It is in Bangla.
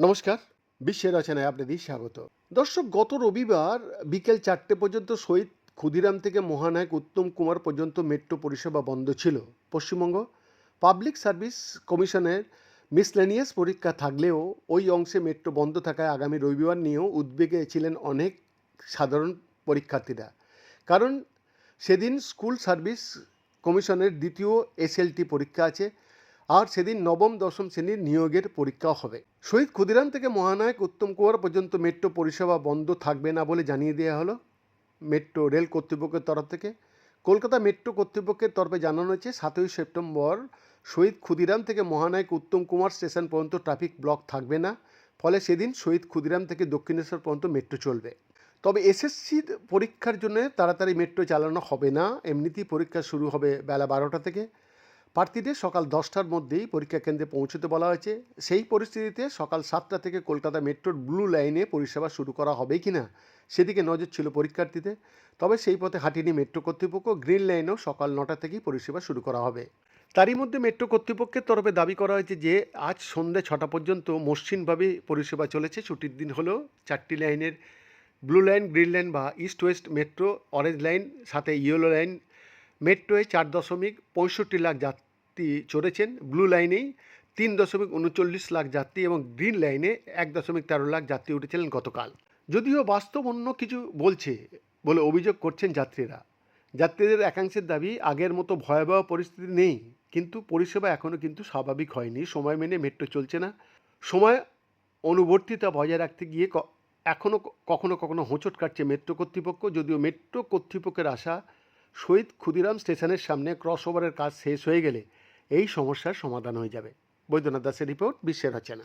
নমস্কার, বিশ্বের রচনায় আপনাদের স্বাগত। দর্শক, গত রবিবার বিকেল চারটে পর্যন্ত শহীদ ক্ষুদিরাম থেকে মহানায়ক উত্তম কুমার পর্যন্ত মেট্রো পরিষেবা বন্ধ ছিল। পশ্চিমবঙ্গ পাবলিক সার্ভিস কমিশনের মিসলেনিয়াস পরীক্ষা থাকলেও ওই অংশে মেট্রো বন্ধ থাকায় আগামী রবিবার নিয়েও উদ্বেগে ছিলেন অনেক সাধারণ পরীক্ষার্থীরা। কারণ সেদিন স্কুল সার্ভিস কমিশনের দ্বিতীয় এসএলটি পরীক্ষা আছে আর সেদিন নবম, দশম শ্রেণির নিয়োগের পরীক্ষাও হবে। শহীদ ক্ষুদিরাম থেকে মহানায়ক উত্তম কুমার পর্যন্ত মেট্রো পরিষেবা বন্ধ থাকবে না বলে জানিয়ে দেওয়া হলো মেট্রো রেল কর্তৃপক্ষের তরফ থেকে। কলকাতা মেট্রো কর্তৃপক্ষের তরফে জানানো হয়েছে, সাতই সেপ্টেম্বর শহীদ ক্ষুদিরাম থেকে মহানায়ক উত্তম কুমার স্টেশন পর্যন্ত ট্রাফিক ব্লক থাকবে না। ফলে সেদিন শহীদ ক্ষুদিরাম থেকে দক্ষিণেশ্বর পর্যন্ত মেট্রো চলবে। তবে এসএসসির পরীক্ষার জন্য তাড়াতাড়ি মেট্রো চালানো হবে না। এমনিতেই পরীক্ষা শুরু হবে বেলা বারোটা থেকে। প্রার্থীদের সকাল দশটার মধ্যেই পরীক্ষা কেন্দ্রে পৌঁছতে বলা হয়েছে। সেই পরিস্থিতিতে সকাল সাতটা থেকে কলকাতা মেট্রোর ব্লু লাইনে পরিষেবা শুরু করা হবে কি না সেদিকে নজর ছিল পরীক্ষার্থীদের। তবে সেই পথে হাঁটিনি মেট্রো কর্তৃপক্ষ। গ্রিন লাইনেও সকাল নটা থেকেই পরিষেবা শুরু করা হবে। তারই মধ্যে মেট্রো কর্তৃপক্ষের তরফে দাবি করা হয়েছে যে, আজ সন্ধ্যে ছটা পর্যন্ত মসৃণভাবে পরিষেবা চলেছে। ছুটির দিন হলেও চারটি লাইনের ব্লু লাইন, গ্রিন লাইন বা east west metro, orange line, সাথে ইয়েলো লাইন। মেট্রোয় চার দশমিক পঁয়ষট্টি লাখ যাত্রী চড়েছেন। ব্লু লাইনেই তিন দশমিক উনচল্লিশ লাখ যাত্রী এবং গ্রিন লাইনে এক দশমিক তেরো লাখ যাত্রী উঠেছিলেন গতকাল। যদিও বাস্তব অন্য কিছু বলছে বলে অভিযোগ করছেন যাত্রীরা। যাত্রীদের একাংশের দাবি, আগের মতো ভয়াবহ পরিস্থিতি নেই, কিন্তু পরিষেবা এখনও কিন্তু স্বাভাবিক হয়নি। সময় মেনে মেট্রো চলছে না। সময় অনুবর্তিতা বজায় রাখতে গিয়ে এখনও কখনো কখনো হোঁচট কাটছে মেট্রো কর্তৃপক্ষ, যদিও মেট্রো কর্তৃপক্ষের আশা, শহীদ ক্ষুদিরাম স্টেশনের সামনে ক্রসওভারের কাজ শেষ হয়ে গেলে এই সমস্যার সমাধান হয়ে যাবে। বৈদ্যনাথ দাসের রিপোর্ট, বিশ্বের রচনা